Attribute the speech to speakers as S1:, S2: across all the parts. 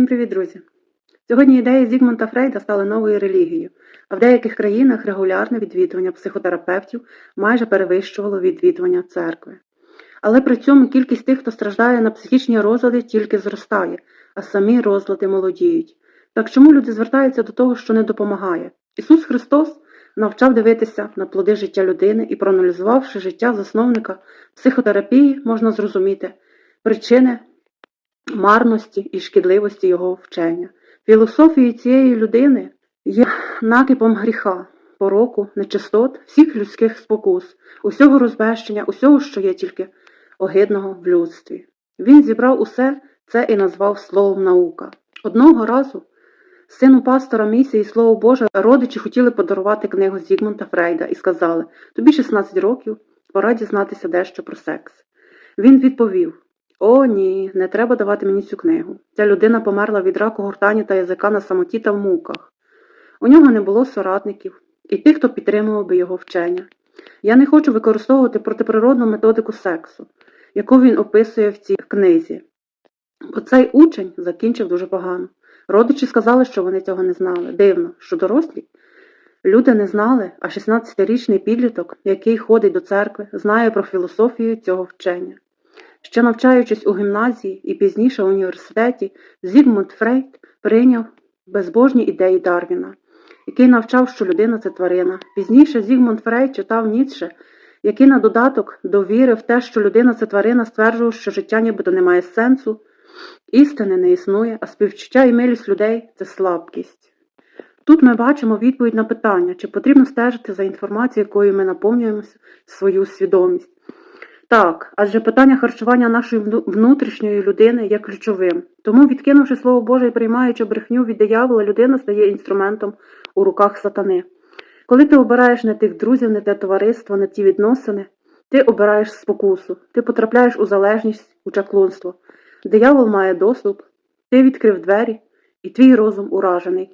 S1: Всім привіт, друзі! Сьогодні ідеї Зігмунда Фрейда стали новою релігією, а в деяких країнах регулярне відвідування психотерапевтів майже перевищувало відвідування церкви. Але при цьому кількість тих, хто страждає на психічні розлади, тільки зростає, а самі розлади молодіють. Так чому люди звертаються до того, що не допомагає? Ісус Христос навчав дивитися на плоди життя людини і, проаналізувавши життя засновника психотерапії, можна зрозуміти причини марності і шкідливості його вчення. Філософією цієї людини є накипом гріха, пороку, нечистот, всіх людських спокус, усього розбещення, усього, що є тільки огидного в людстві. Він зібрав усе це і назвав словом наука. Одного разу сину пастора місії Слово Боже родичі хотіли подарувати книгу Зігмунда Фрейда і сказали: Тобі 16 років, пора дізнатися дещо про секс. Він відповів: О, ні, не треба давати мені цю книгу. Ця людина померла від раку гортані та язика на самоті та в муках. У нього не було соратників і тих, хто підтримував би його вчення. Я не хочу використовувати протиприродну методику сексу, яку він описує в цій книзі. Бо цей учень закінчив дуже погано. Родичі сказали, що вони цього не знали. Дивно, що дорослі люди не знали, а 16-річний підліток, який ходить до церкви, знає про філософію цього вчення. Ще навчаючись у гімназії і пізніше в університеті, Зігмунд Фрейд прийняв безбожні ідеї Дарвіна, який навчав, що людина це тварина. Пізніше Зігмунд Фрейд читав Ніцше, який на додаток до віри в те, що людина це тварина, стверджував, що життя нібито не має сенсу, істини не існує, а співчуття і милість людей це слабкість. Тут ми бачимо відповідь на питання, чи потрібно стежити за інформацією, якою ми наповнюємо свою свідомість. Так, адже питання харчування нашої внутрішньої людини є ключовим. Тому, відкинувши Слово Боже і приймаючи брехню від диявола, людина стає інструментом у руках сатани. Коли ти обираєш не тих друзів, не те товариство, не ті відносини, ти обираєш спокусу, ти потрапляєш у залежність, у чаклунство. Диявол має доступ, ти відкрив двері, і твій розум уражений.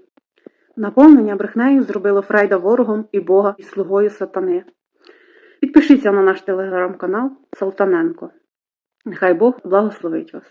S1: Наповнення брехнею зробило Фрейда ворогом і Бога і слугою сатани. Підпишіться на наш телеграм-канал Салтаненко. Нехай Бог благословить вас.